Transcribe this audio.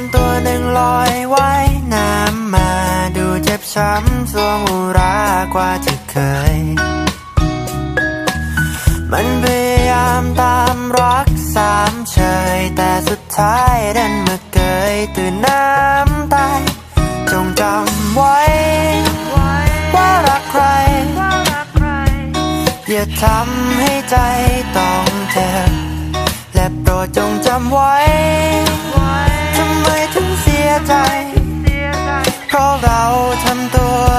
านตัวหนึ่งลอยว่ายน้ำมาดูเจ็บช้ำสวงอุรากว่าที่เคย มันพยายามตามรักสามเฉย แต่สุดท้ายดันมาเกยตื่นน้ำตายจงจำไว้ ว่ารักใคร อย่าทำให้ใจต้องเจ็บและโปรดจงจำไว้ ใจ เพราะเราทำตัว